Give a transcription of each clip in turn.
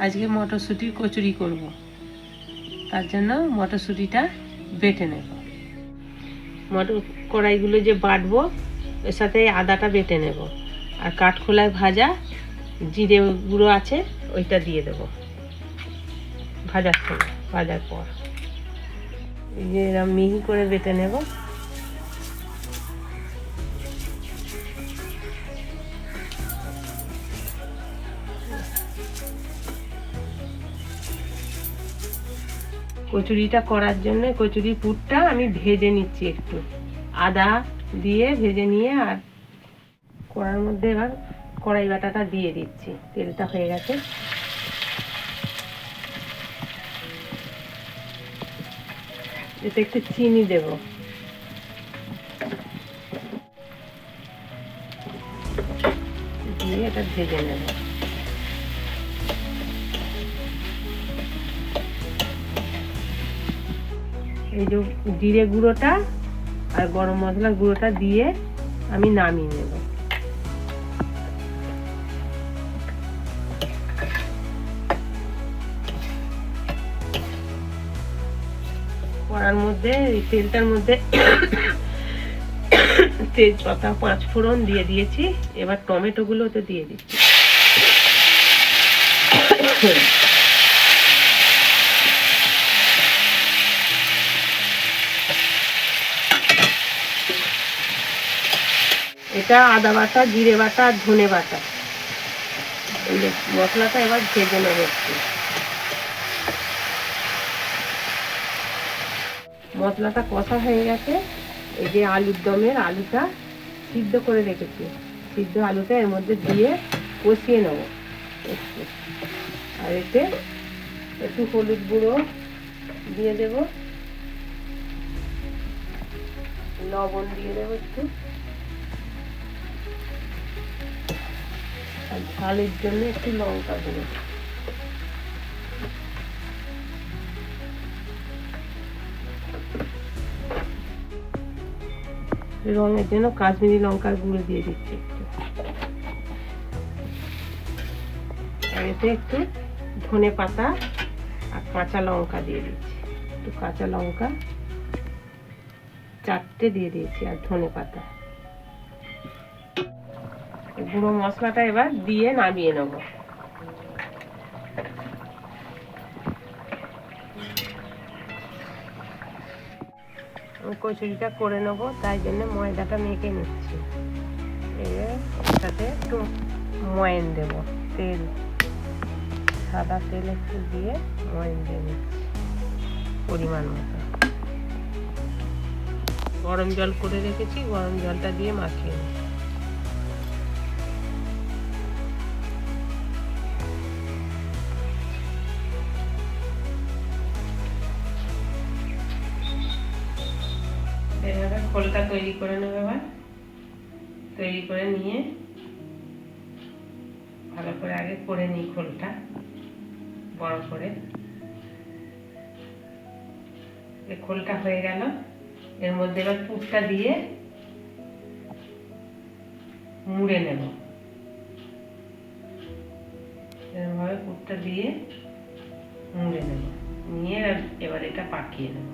আজকে মটরশুঁটির কচুরি করব। তার জন্য মটরশুঁটিটা বেটে নেব। মটর কড়াইগুলো যে বাটবো, এর সাথে আদাটা বেটে নেব। আর কাঠখোলায় ভাজা জিরে গুঁড়ো আছে, ওইটা দিয়ে দেবো। ভাজার সময়, ভাজার পর। এই যে এরকম মিহি করে বেটে নেব। কচুরিটা করার জন্য কচুরি পুরটা আমি ভেজে নিচ্ছি একটু। আদা দিয়ে ভেজে নিয়ে আর কড়ার মধ্যে এবার কড়াই বাটাটা দিয়ে দিচ্ছি। তেলটা হয়ে গেছে। এতে একটু চিনি দেব। দিয়ে এটা ভেজে নেব। এই যে জিরে গুঁড়োটা আর গরম মশলার গুঁড়োটা দিয়ে আমি নামিয়ে নেব। কড়ার মধ্যে তেলটার মধ্যে তেজপাতা পাঁচ ফোড়ন দিয়ে দিয়েছি। এবার টমেটোগুলো তো দিয়ে দিচ্ছি। এটা আদা বাটা, জিরে বাটা আর ধনে বাটা। মশলাটা এবার ভেজে নেব একটু। মশলাটা কষা হয়ে গেছে। এই যে আলুর দমের আলুটা সিদ্ধ করে রেখেছি। সিদ্ধ আলুটা এর মধ্যে দিয়ে কষিয়ে নেব। আর এতে একটু হলুদ গুঁড়ো দিয়ে দেব। লবণ দিয়ে দেবো একটু। আর ঝালের জন্য একটু লঙ্কা গুঁড়ো রঙের জন্য কাশ্মীরি লঙ্কার গুঁড়ো দিয়ে দিচ্ছি একটু। আর এতে একটু ধনে পাতা আর কাঁচা লঙ্কা দিয়ে দিচ্ছি। একটু কাঁচা লঙ্কা চারটে দিয়ে দিয়েছি আর ধনে পাতা। গুঁড়ো মশলাটা এবার দিয়ে নামিয়ে নেব। কচুরিটা করে নেব, তাই জন্য ময়দাটা মেখে নিচ্ছি। এবার সাথে একটু ময়ন দেবো, তেল। সাদা তেল একটু দিয়ে ময়ন দিয়ে নিচ্ছি, পরিমাণ মতো। গরম জল করে রেখেছি, গরম জলটা দিয়ে মাখিয়ে নিচ্ছি। এভাবে খোলটা তৈরি করে নেবে এবার। তৈরি করে নিয়ে ভালো করে আগে করে নিই খোলটা, বড় করে। খোলটা হয়ে গেল। এর মধ্যে এবার পুরটা দিয়ে মুড়ে নেব। এরভাবে পুরটা দিয়ে মুড়ে নেব। নিয়ে এবার এটা পাকিয়ে নেব।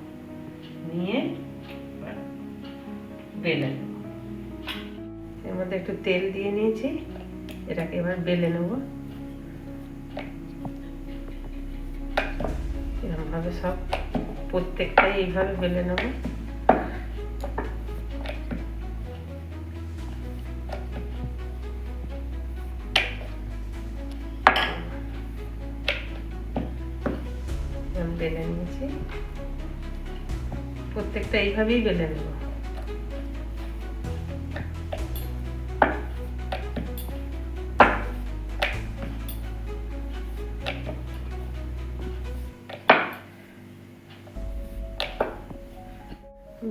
নিয়ে বেলে। এর মধ্যে একটু তেল দিয়ে নিয়েছি, এটাকে এবার বেলে নেব। এরকমভাবে সব প্রত্যেকটাই এইভাবে বেলে নেব। বেলে নিয়েছি। প্রত্যেকটা এইভাবেই বেলে নেব।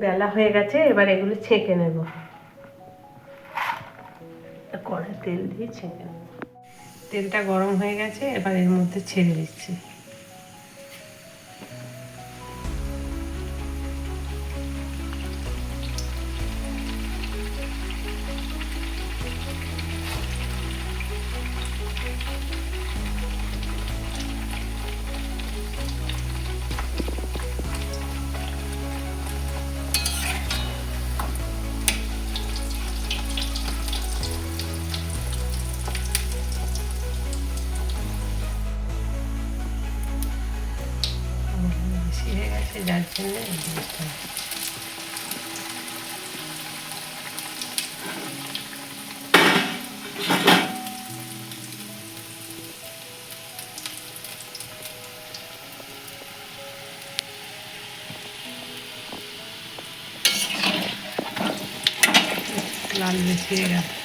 বেলা হয়ে গেছে, এবার এগুলো ছেঁকে নেব। কড়াই তেল দিয়ে ছেঁকে নেব। তেলটা গরম হয়ে গেছে, এবার এর মধ্যে ছেড়ে দিচ্ছি। আছে যার জন্য লাল বেশি হয়ে গেছে।